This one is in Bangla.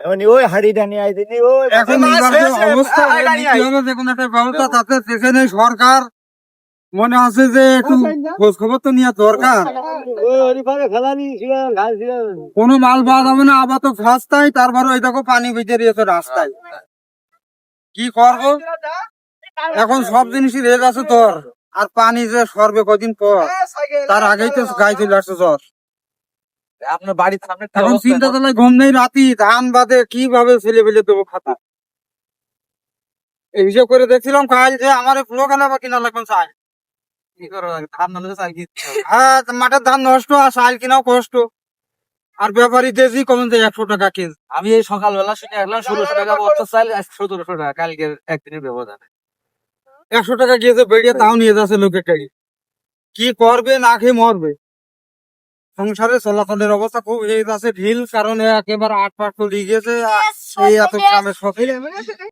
ওই ওই এখন অবস্থা যে কোনো একটা ব্যবস্থা তাতে সেখানে সরকার। মনে আছে যে একটু খোঁজ খবর তো নেওয়া দরকার। কোনো মাল পাওয়া যাবে না আবার তো রাস্তায় তারপর ওই দেখো পানি বেঁচে রয়েছে রাস্তায়। কি করব? এখন সব জিনিসই রেট আছে তোর। আর পানি যে সরবে কদিন পর তার আগেই তো গায়ে চলে আসছে জ্বর। আপনার বাড়ির সামনে এখন চিন্তা তাহলে ঘুম নেই রাতি ধান বাদে কীভাবে ফেলে ফেলে দেবো খাতা? এই হিসাব করে দেখছিলাম কাল যে আমার পুরো কেনা বা কিনা লাগবে কি হ্যাঁ মাঠের ধান নষ্ট আর চাল কিনাও কষ্ট। আর ব্যাপারী দেশি কমন যায় একশো টাকা কেজি। আমি এই সকালবেলা শুনে আসলাম ষোলোশো টাকা বস্তা চাল সতেরোশো টাকা। কালকে একদিনের ব্যবধান। একশো টাকা গিয়েছে বেরিয়ে তাও নিয়ে যাচ্ছে লোকের টাকি কি করবে না খেয়ে মরবে। সংসারে চলাচলের অবস্থা খুব এই আছে ঢিল কারণে একেবারে আট পাট গেছে। এই এত গ্রামের সব